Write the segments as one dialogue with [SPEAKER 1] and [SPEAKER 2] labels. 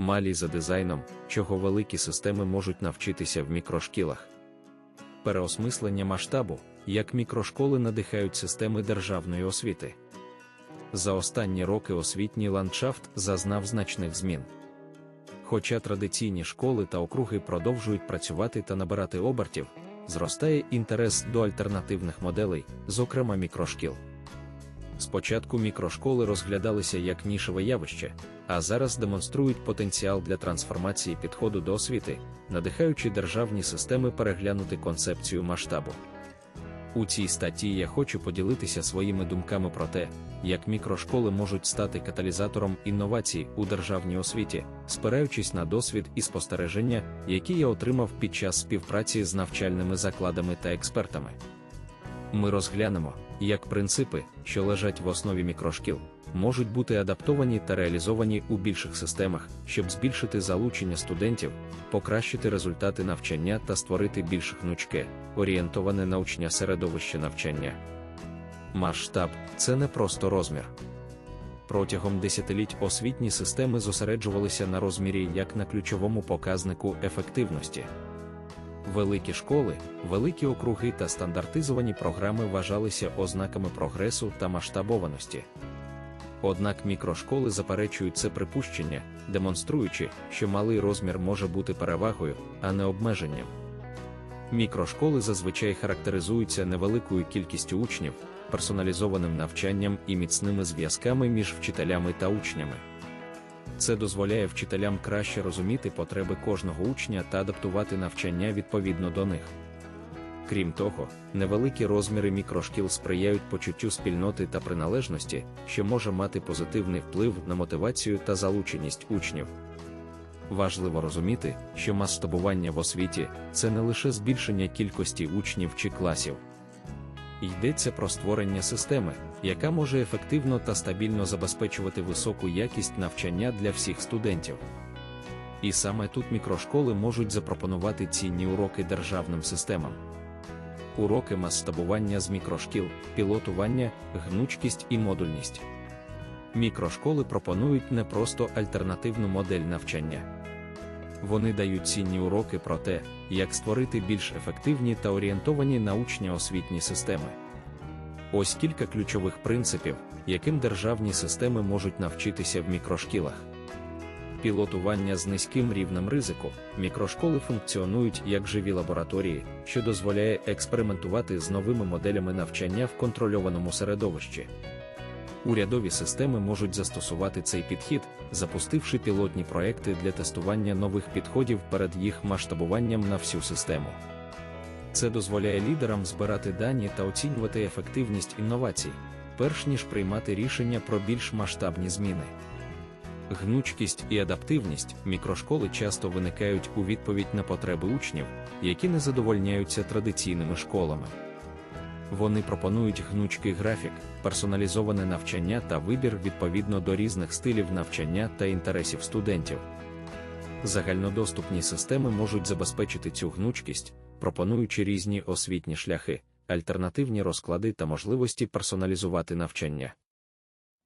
[SPEAKER 1] малі за дизайном, чого великі системи можуть навчитися в мікрошкілах. Переосмислення масштабу, як мікрошколи надихають системи державної освіти. За останні роки освітній ландшафт зазнав значних змін. Хоча традиційні школи та округи продовжують працювати та набирати обертів, зростає інтерес до альтернативних моделей, зокрема мікрошкіл. Спочатку мікрошколи розглядалися як нішеве явище, а зараз демонструють потенціал для трансформації підходу до освіти, надихаючи державні системи переглянути концепцію масштабу. У цій статті я хочу поділитися своїми думками про те, як мікрошколи можуть стати каталізатором інновацій у державній освіті, спираючись на досвід і спостереження, які я отримав під час співпраці з навчальними закладами та експертами. Ми розглянемо, як принципи, що лежать в основі мікрошкіл, можуть бути адаптовані та реалізовані у більших системах, щоб збільшити залучення студентів, покращити результати навчання та створити більш гнучке, орієнтоване научне середовище навчання. Масштаб це не просто розмір. Протягом десятиліть освітні системи зосереджувалися на розмірі як на ключовому показнику ефективності. Великі школи, великі округи та стандартизовані програми вважалися ознаками прогресу та масштабованості. Однак мікрошколи заперечують це припущення, демонструючи, що малий розмір може бути перевагою, а не обмеженням. Мікрошколи зазвичай характеризуються невеликою кількістю учнів, персоналізованим навчанням і міцними зв'язками між вчителями та учнями. Це дозволяє вчителям краще розуміти потреби кожного учня та адаптувати навчання відповідно до них. Крім того, невеликі розміри мікрошкіл сприяють почуттю спільноти та приналежності, що може мати позитивний вплив на мотивацію та залученість учнів. Важливо розуміти, що масштабування в освіті це не лише збільшення кількості учнів чи класів. Йдеться про створення системи, яка може ефективно та стабільно забезпечувати високу якість навчання для всіх студентів. І саме тут мікрошколи можуть запропонувати цінні уроки державним системам. Уроки масштабування з мікрошкіл, пілотування, гнучкість і модульність. Мікрошколи пропонують не просто альтернативну модель навчання. Вони дають цінні уроки про те, як створити більш ефективні та орієнтовані научні освітні системи. Ось кілька ключових принципів, яким державні системи можуть навчитися в мікрошкілах. Пілотування з низьким рівнем ризику, мікрошколи функціонують як живі лабораторії, що дозволяє експериментувати з новими моделями навчання в контрольованому середовищі. Урядові системи можуть застосувати цей підхід, запустивши пілотні проекти для тестування нових підходів перед їх масштабуванням на всю систему. Це дозволяє лідерам збирати дані та оцінювати ефективність інновацій, перш ніж приймати рішення про більш масштабні зміни. Гнучкість і адаптивність мікрошколи часто виникають у відповідь на потреби учнів, які не задовольняються традиційними школами. Вони пропонують гнучкий графік, персоналізоване навчання та вибір відповідно до різних стилів навчання та інтересів студентів. Загальнодоступні системи можуть забезпечити цю гнучкість, пропонуючи різні освітні шляхи, альтернативні розклади та можливості персоналізувати навчання.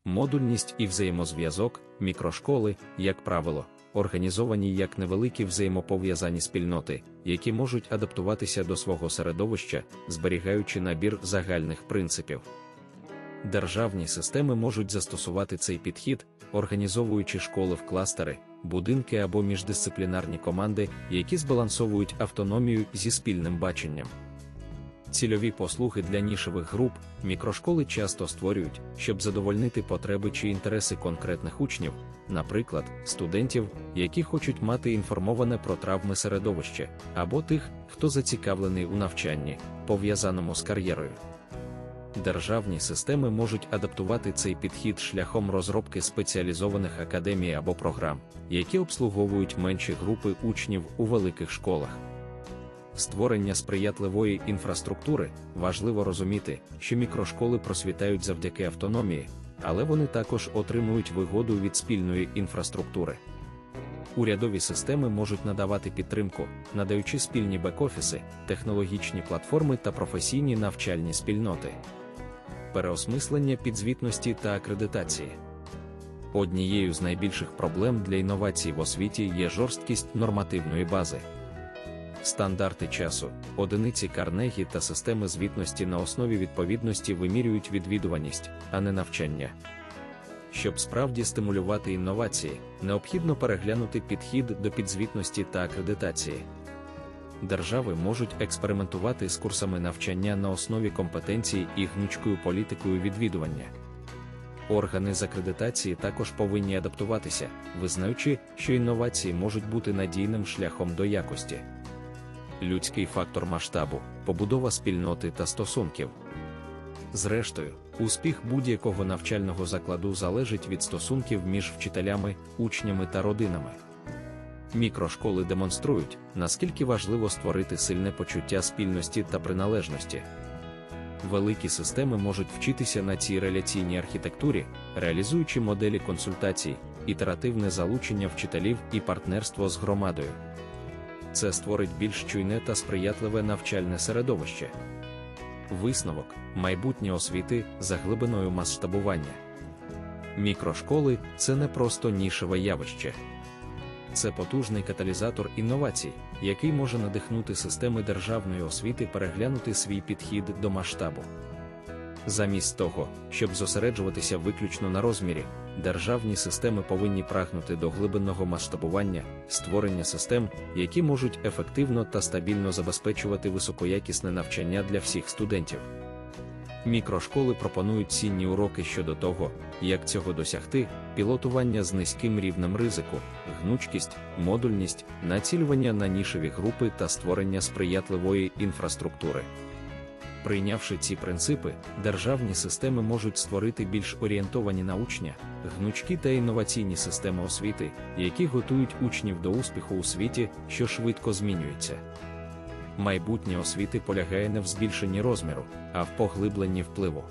[SPEAKER 1] Модульність і взаємозв'язок, мікрошколи, як правило, організовані як невеликі взаємопов'язані спільноти, які можуть адаптуватися до свого середовища, зберігаючи набір загальних принципів. Державні системи можуть застосувати цей підхід, організовуючи школи в кластери, будинки або міждисциплінарні команди, які збалансовують автономію зі спільним баченням. Цільові послуги для нішевих груп, мікрошколи часто створюють, щоб задовольнити потреби чи інтереси конкретних учнів, наприклад, студентів, які хочуть мати інформоване про травми середовище, або тих, хто зацікавлений у навчанні, пов'язаному з кар'єрою. Державні системи можуть адаптувати цей підхід шляхом розробки спеціалізованих академій або програм, які обслуговують менші групи учнів у великих школах. Створення сприятливої інфраструктури важливо розуміти, що мікрошколи просвітають завдяки автономії, але вони також отримують вигоду від спільної інфраструктури. Урядові системи можуть надавати підтримку, надаючи спільні бек-офіси, технологічні платформи та професійні навчальні спільноти, переосмислення підзвітності та акредитації. Однією з найбільших проблем для інновацій в освіті є жорсткість нормативної бази. Стандарти часу, одиниці Карнегі та системи звітності на основі відповідності вимірюють відвідуваність, а не навчання. Щоб справді стимулювати інновації, необхідно переглянути підхід до підзвітності та акредитації. Держави можуть експериментувати з курсами навчання на основі компетенцій і гнучкою політикою відвідування. Органи з акредитації також повинні адаптуватися, визнаючи, що інновації можуть бути надійним шляхом до якості. Людський фактор масштабу, побудова спільноти та стосунків. Зрештою, успіх будь-якого навчального закладу залежить від стосунків між вчителями, учнями та родинами. Мікрошколи демонструють, наскільки важливо створити сильне почуття спільності та приналежності. Великі системи можуть вчитися на цій реляційній архітектурі, реалізуючи моделі консультацій, ітеративне залучення вчителів і партнерство з громадою. Це створить більш чуйне та сприятливе навчальне середовище. Висновок майбутнє освіти за глибиною масштабування. Мікрошколи це не просто нішеве явище. Це потужний каталізатор інновацій, який може надихнути системи державної освіти переглянути свій підхід до масштабу. Замість того, щоб зосереджуватися виключно на розмірі, державні системи повинні прагнути до глибинного масштабування, створення систем, які можуть ефективно та стабільно забезпечувати високоякісне навчання для всіх студентів. Мікрошколи пропонують цінні уроки щодо того, як цього досягти, пілотування з низьким рівнем ризику, гнучкість, модульність, націлювання на нішеві групи та створення сприятливої інфраструктури. Прийнявши ці принципи, державні системи можуть створити більш орієнтовані на учня, гнучкі та інноваційні системи освіти, які готують учнів до успіху у світі, що швидко змінюється. Майбутнє освіти полягає не в збільшенні розміру, а в поглибленні впливу.